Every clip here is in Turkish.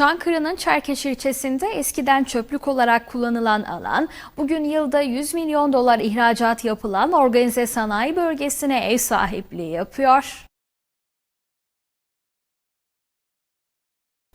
Çankırı'nın Çerkeş ilçesinde eskiden çöplük olarak kullanılan alan, bugün yılda 100 milyon dolar ihracat yapılan organize sanayi bölgesine ev sahipliği yapıyor.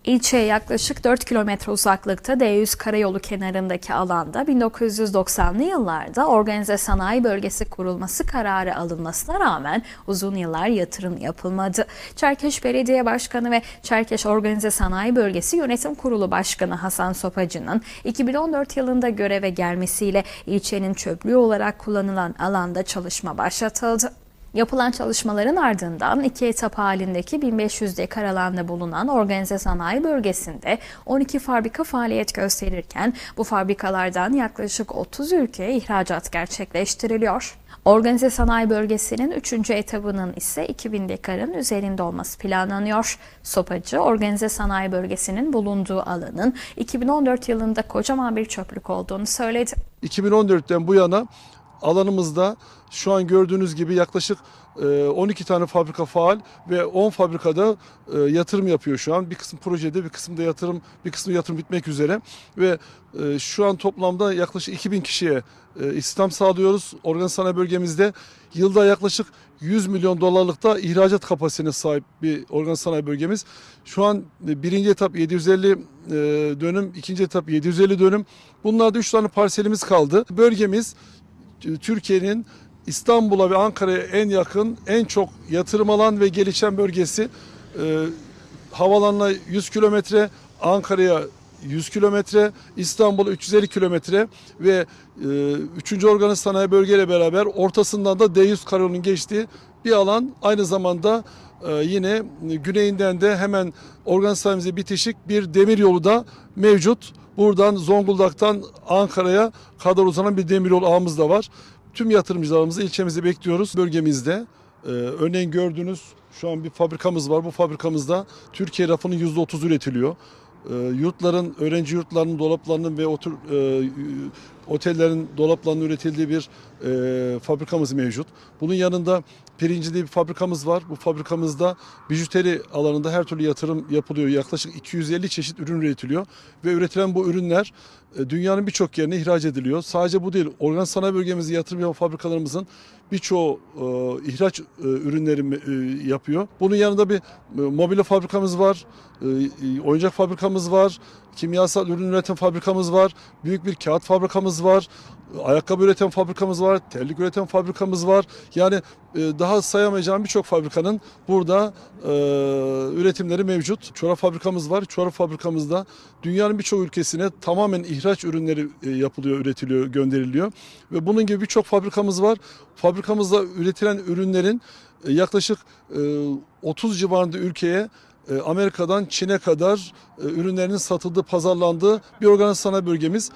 İlçeye yaklaşık 4 kilometre uzaklıkta D100 karayolu kenarındaki alanda 1990'lı yıllarda organize sanayi bölgesi kurulması kararı alınmasına rağmen uzun yıllar yatırım yapılmadı. Çerkeş Belediye Başkanı ve Çerkeş Organize Sanayi Bölgesi Yönetim Kurulu Başkanı Hasan Sopacı'nın 2014 yılında göreve gelmesiyle ilçenin çöplüğü olarak kullanılan alanda çalışma başlatıldı. Yapılan çalışmaların ardından iki etap halindeki 1500 dekar alanda bulunan organize sanayi bölgesinde 12 fabrika faaliyet gösterirken bu fabrikalardan yaklaşık 30 ülkeye ihracat gerçekleştiriliyor. Organize sanayi bölgesinin 3. etabının ise 2000 dekarın üzerinde olması planlanıyor. Sopacı, organize sanayi bölgesinin bulunduğu alanın 2014 yılında kocaman bir çöplük olduğunu söyledi. 2014'ten bu yana alanımızda şu an gördüğünüz gibi yaklaşık e, 12 tane fabrika faal ve 10 fabrikada e, yatırım yapıyor şu an. Bir kısım projede, bir kısımda yatırım, bir kısmı yatırım bitmek üzere ve e, şu an toplamda yaklaşık 2000 kişiye e, istihdam sağlıyoruz. Organ sanayi bölgemizde yılda yaklaşık 100 milyon dolarlıkta ihracat kapasitesine sahip bir organ sanayi bölgemiz. Şu an e, birinci etap 750 e, dönüm, ikinci etap 750 dönüm. Bunlarda 3 tane parselimiz kaldı. Bölgemiz Türkiye'nin İstanbul'a ve Ankara'ya en yakın, en çok yatırım alan ve gelişen bölgesi. Ee, havalanına 100 kilometre, Ankara'ya 100 kilometre, İstanbul'a 350 kilometre ve e, 3. Organize Sanayi Bölge ile beraber ortasından da D100 karayolunun geçtiği bir alan. Aynı zamanda e, yine güneyinden de hemen organize sanayimize bitişik bir demir yolu da mevcut. Buradan Zonguldak'tan Ankara'ya kadar uzanan bir demiryolu ağımız da var. Tüm yatırımcılarımızı ilçemizde bekliyoruz. Bölgemizde e, örneğin gördüğünüz şu an bir fabrikamız var. Bu fabrikamızda Türkiye rafının %30 üretiliyor. E, yurtların, öğrenci yurtlarının dolaplarının ve otur, e, otellerin dolaplarının üretildiği bir e, fabrikamız mevcut. Bunun yanında pirinci diye bir fabrikamız var. Bu fabrikamızda bijuteri alanında her türlü yatırım yapılıyor. Yaklaşık 250 çeşit ürün üretiliyor ve üretilen bu ürünler e, dünyanın birçok yerine ihraç ediliyor. Sadece bu değil, organ sanayi bölgemizde yatırım yapan fabrikalarımızın birçoğu e, ihraç e, ürünleri e, yapıyor. Bunun yanında bir e, mobilya fabrikamız var, e, e, oyuncak fabrikamız var, kimyasal ürün üreten fabrikamız var, büyük bir kağıt fabrikamız var, ayakkabı üreten fabrikamız var, terlik üreten fabrikamız var. Yani e, daha sayamayacağım birçok fabrikanın burada e, üretimleri mevcut. Çorap fabrikamız var. Çorap fabrikamızda dünyanın birçok ülkesine tamamen ihraç ürünleri e, yapılıyor, üretiliyor, gönderiliyor. Ve bunun gibi birçok fabrikamız var. Fabrikamızda üretilen ürünlerin yaklaşık e, 30 civarında ülkeye e, Amerika'dan Çin'e kadar e, ürünlerinin satıldığı, pazarlandığı bir sanayi bölgemiz.